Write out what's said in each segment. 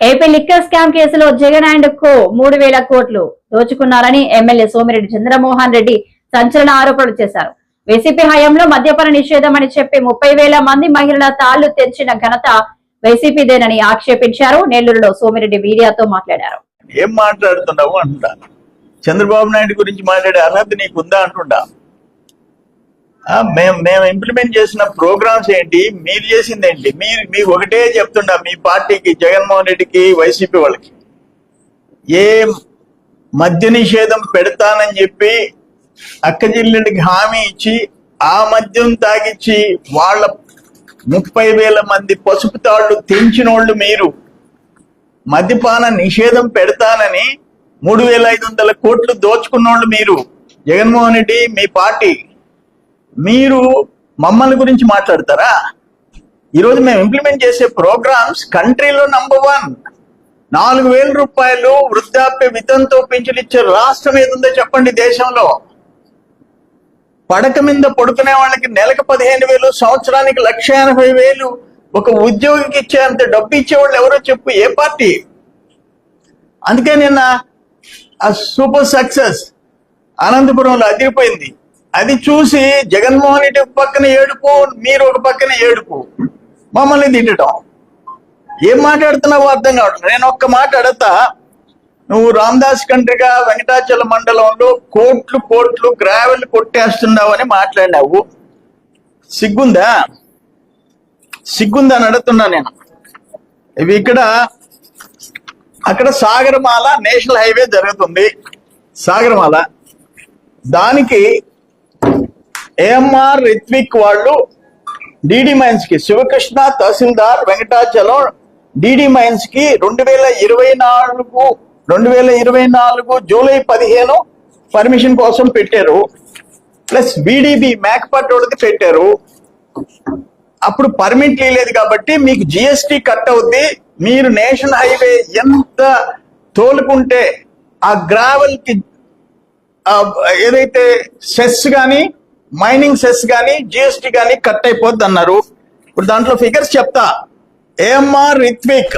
AP liquor scam కేసులో Jagan and co మూడు వేల కోట్లు దోచుకున్నారని ఎమ్మెల్యే సోమిరెడ్డి చంద్రమోహన్ రెడ్డి సంచలన ఆరోపణలు చేశారు. వైసీపీ హయాంలో మద్యపాన నిషేధం అని చెప్పి ముప్పై వేల మంది మహిళల తాళ్ళు తెచ్చిన ఘనత వైసీపీదేనని ఆక్షేపించారు. నెల్లూరులో సోమిరెడ్డి మీడియాతో మాట్లాడారు. ఏం మాట్లాడుతున్నావు అంటున్నా చంద్రబాబు నాయుడు గురించి మాట్లాడే అర్హత నీకుందా అంటుండా? మేము మేం మేము ఇంప్లిమెంట్ చేసిన ప్రోగ్రామ్స్ ఏంటి? మీరు చేసింది ఏంటి? మీరు మీ ఒకటే చెప్తుండా మీ పార్టీకి జగన్మోహన్ రెడ్డికి వైసీపీ వాళ్ళకి. ఏ మద్య నిషేధం పెడతానని చెప్పి అక్క జిల్లెడికి హామీ ఇచ్చి ఆ మద్యం తాగిచ్చి వాళ్ళ ముప్పై వేల మంది పసుపు తాళ్ళు తెంచినోళ్ళు మీరు. మద్యపాన నిషేధం పెడతానని మూడు వేల ఐదు వందల కోట్లు దోచుకున్నోళ్ళు మీరు. జగన్మోహన్ రెడ్డి మీ పార్టీ. మీరు మమ్మల్ని గురించి మాట్లాడతారా? ఈరోజు మేము ఇంప్లిమెంట్ చేసే ప్రోగ్రామ్స్ కంట్రీలో నంబర్ వన్ నాలుగు వేల రూపాయలు వృద్ధాప్య వితంతో పింఛలు ఇచ్చే రాష్ట్రం ఏదుందో చెప్పండి దేశంలో. పడక మీద పడుకునే వాళ్ళకి నెలకు పదిహేను వేలు సంవత్సరానికి లక్ష ఎనభై వేలు ఒక ఉద్యోగికి ఇచ్చే అంత డబ్బు ఇచ్చేవాళ్ళు ఎవరో చెప్పు ఏ పార్టీ? అందుకే నిన్న ఆ సూపర్ సక్సెస్ అనంతపురంలో అదిరిపోయింది. అది చూసి జగన్మోహన్ రెడ్డి ఒక పక్కన ఏడుపు మీరు ఒక పక్కన ఏడుపు. మమ్మల్ని తిట్టడం ఏం మాట్లాడుతున్నావు అర్థం కావడం నేను ఒక్క మాట అడతా నువ్వు రామదాస్ కంట్రిగా వెంకటాచల మండలంలో కోట్లు కోట్లు గ్రావెల్ కొట్టేస్తున్నావు అని మాట్లాడినావు. సిగ్గుందా? సిగ్గుందా అని అడుగుతున్నా నేను. ఇవి ఇక్కడ అక్కడ సాగరమాల నేషనల్ హైవే జరుగుతుంది. సాగరమాల. దానికి ఏఎంఆర్ రిత్విక్ వాళ్ళు డిడి మైన్స్కి శివకృష్ణ తహసీల్దార్ వెంకటాచలం డిడి మైన్స్కి రెండు వేల ఇరవై నాలుగు రెండు వేల ఇరవై నాలుగు జూలై పదిహేను పర్మిషన్ కోసం పెట్టారు. ప్లస్ బీడీబీ మేకపట్టోడికి పెట్టారు. అప్పుడు పర్మిట్ లేదు కాబట్టి మీకు జిఎస్టి కట్ అవుద్ది. మీరు నేషనల్ హైవే ఎంత తోలుకుంటే ఆ గ్రావెల్కి ఏదైతే సెస్ కానీ మైనింగ్ సెస్ కానీ జిఎస్టి కానీ కట్ అయిపోద్ది అన్నారు ఇప్పుడు దాంట్లో ఫిగర్స్ చెప్తా. ఏఎంఆర్ రిత్విక్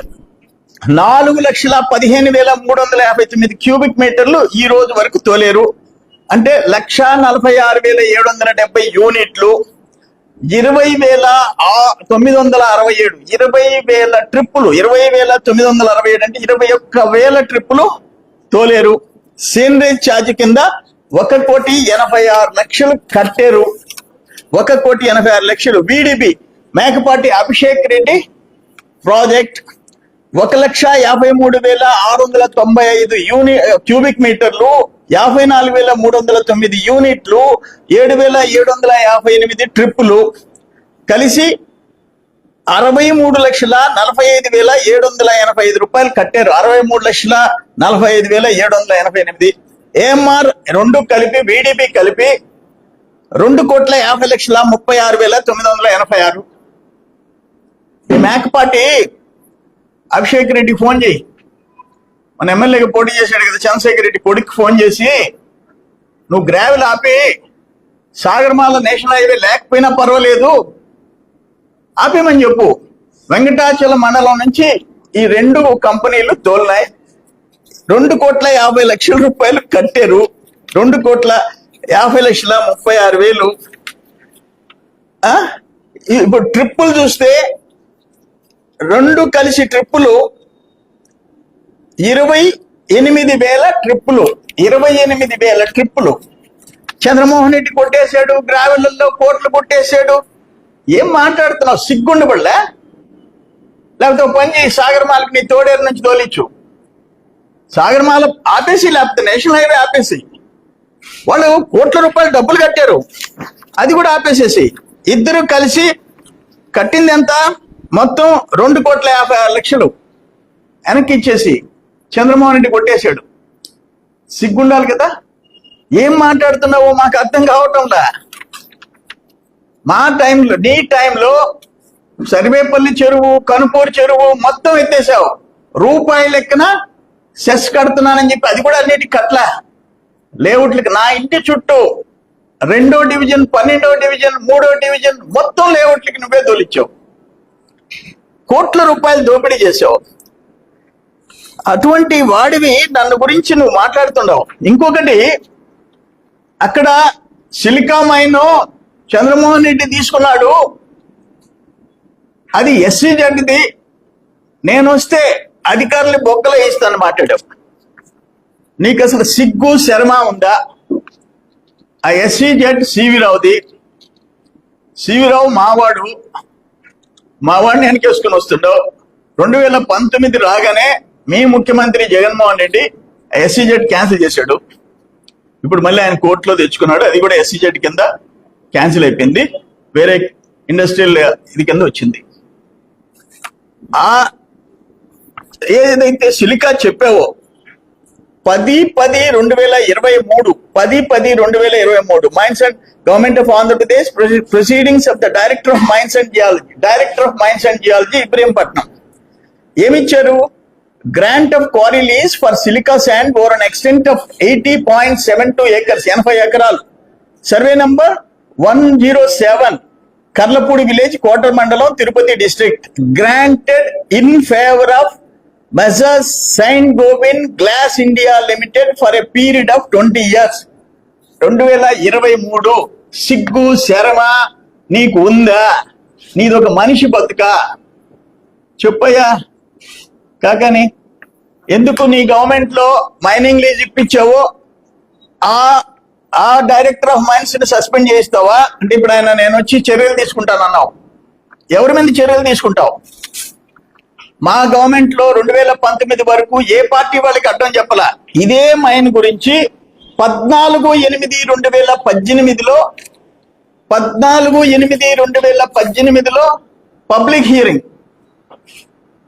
నాలుగు లక్షల పదిహేను వేల మూడు వందల యాభై తొమ్మిది క్యూబిక్ మీటర్లు ఈ రోజు వరకు తోలేరు. అంటే లక్ష నలభై ఆరు వేల ఏడు వందల డెబ్బై యూనిట్లు. ఇరవై వేల తొమ్మిది వందల అరవై ఏడు. ఇరవై వేల ట్రిప్పులు ఇరవై వేల తొమ్మిది వందల అరవై ఏడు అంటే ఇరవై ఒక్క వేల ట్రిప్పులు తోలేరు. సీనరేజ్ ఛార్జ్ కింద ఒక కోటి ఎనభై ఆరు లక్షలు కట్టారు. ఒక కోటి ఎనభై ఆరు లక్షలు వీడిపి మేకపాటి అభిషేక్ రెడ్డి ప్రాజెక్ట్. ఒక లక్ష యాభై మూడు వేల ఆరు వందల తొంభై ఐదు యూని క్యూబిక్ మీటర్లు యాభై నాలుగు వేల మూడు వందల తొమ్మిది యూనిట్లు ఏడు వేల ఏడు వందల యాభై ఎనిమిది ట్రిప్పులు. కలిసి అరవై మూడు లక్షల నలభై ఐదు వేల ఏడు వందల ఎనభై ఐదు రూపాయలు కట్టారు. అరవై మూడు లక్షల నలభై ఐదు వేల ఏడు వందల ఎనభై ఎనిమిది. ఏఎంఆర్ రెండు కలిపి వీడిపి కలిపి రెండు కోట్ల యాభై లక్షల ముప్పై ఆరు వేల తొమ్మిది వందల ఎనభై ఆరు. ఈ మేకపాటి అభిషేక్ రెడ్డి ఫోన్ చేయి. మన ఎమ్మెల్యేకి పోటీ చేశాడు కదా చంద్రశేఖర్ రెడ్డి కొడుకు ఫోన్ చేసి నువ్వు గ్రావెల్ ఆపి సాగర్మాల నేషనల్ హైవే లేకపోయినా పర్వాలేదు. ఆపేమని చెప్పు. వెంకటాచల మండలం నుంచి ఈ రెండు కంపెనీలు తోలినాయి. రెండు కోట్ల యాభై లక్షల రూపాయలు కట్టారు. రెండు కోట్ల యాభై లక్షల ముప్పై ఆరు వేలు. ఆ? ఇప్పుడు ట్రిప్పులు చూస్తే రెండు కలిసి ట్రిప్పులు ఇరవై ఎనిమిది వేల ట్రిప్పులు. ఇరవై ఎనిమిది వేల ట్రిప్పులు. చంద్రమోహన్ రెడ్డి కొట్టేశాడు గ్రావెల్లో కోట్లు కొట్టేశాడు. ఏం మాట్లాడుతున్నావు? సిగ్గుండబడలే? లేకపోతే పని చేయి సాగరమాలకి నీ తోడేరు నుంచి తోలిచ్చు. సాగరమాల ఆపేసి లేకపోతే నేషనల్ హైవే ఆపేసి. వాళ్ళు కోట్ల రూపాయలు డబ్బులు కట్టారు. అది కూడా ఆపేసేసి. ఇద్దరు కలిసి కట్టింది ఎంత? మొత్తం రెండు కోట్ల యాభై ఆరు లక్షలు వెనక్కి ఇచ్చేసి చంద్రమోహన్ రెడ్డి కొట్టేశాడు. సిగ్గుండాలి కదా? ఏం మాట్లాడుతున్నావో మాకు అర్థం కావటంలా మా టైంలో నీ టైంలో సర్వేపల్లి చెరువు కనుపూరు చెరువు మొత్తం ఎత్తేసావు. రూపాయి లెక్కన సెస్ కడుతున్నానని చెప్పి అది కూడా అన్నిటి కట్ల. లేఅవుట్లకి నా ఇంటి చుట్టూ రెండో డివిజన్ పన్నెండో డివిజన్ మూడో డివిజన్ మొత్తం లేఅవుట్లకి నువ్వే తోలిచ్చావు కోట్ల రూపాయలు దోపిడీ చేసావు. అటువంటి వాడివి నన్ను గురించి నువ్వు మాట్లాడుతుండవు. ఇంకొకటి అక్కడ సిలికా మైన్ చంద్రమోహన్ రెడ్డి తీసుకున్నాడు. అది ఎస్సీ జడ్ది నేను వస్తే అధికారులు బొక్కలో వేయిస్తాను మాట్లాడావు. నీకు అసలు సిగ్గు శర్మ ఉందా? ఆ ఎస్సీజెడ్ సివిరావుది సివి రావుది. సివి రావు మావాడు. మావాడిని వెనకేసుకుని వస్తుండవు రెండు వేల పంతొమ్మిది రాగానే మీ ముఖ్యమంత్రి జగన్మోహన్ రెడ్డి ఎస్సీజెడ్ క్యాన్సిల్ చేశాడు. ఇప్పుడు మళ్ళీ ఆయన కోర్టులో తెచ్చుకున్నాడు. అది కూడా ఎస్సీజెడ్ కింద క్యాన్సిల్ అయిపోయింది. వేరే ఇండస్ట్రియల్ ఇది కింద వచ్చింది. ఆ ఏదైతే సిలికా చెప్పావో? పది పది రెండు వేల ఇరవై మూడు. పది పది రెండు వేల ఇరవై మూడు. Mines and government of Andhra Pradesh proceedings of the director of mines and geology director of mines and geology Ibrahimpatnam ఏమిచ్చారు? Grant of quarry lease for silica sand over an extent of eighty point seven two acres ఎనభై ఎకరాలు. Survey number one zero seven Karlapudi village quarter మండలం Tirupati district granted in favour of messrs Saint Gobain glass India limited for a period of twenty years రెండు వేల ఇరవై మూడు సిగ్గు శరమ నీకు ఉందా? నీది ఒక మనిషి బతుక? చెప్పయ్యా. కాకని ఎందుకు నీ గవర్నమెంట్లో మైనింగ్ లీజ్ ఇప్పించావో? ఆ ఆ డైరెక్టర్ ఆఫ్ మైన్స్ని సస్పెండ్ చేస్తావా? అంటే ఇప్పుడు ఆయన నేను వచ్చి చర్యలు తీసుకుంటానన్నావు. ఎవరి మీద చర్యలు తీసుకుంటావు? మా గవర్నమెంట్లో రెండు వేల పంతొమ్మిది వరకు ఏ పార్టీ వాళ్ళకి అడ్డం చెప్పలా? ఇదే మైన్ గురించి పద్నాలుగు ఎనిమిది రెండు వేల పద్దెనిమిదిలో పద్నాలుగు ఎనిమిది రెండు వేల పద్దెనిమిదిలో పబ్లిక్ హియరింగ్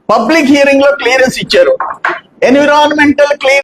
పబ్లిక్ హియరింగ్లో క్లియరెన్స్ ఇచ్చారు. Environmental clear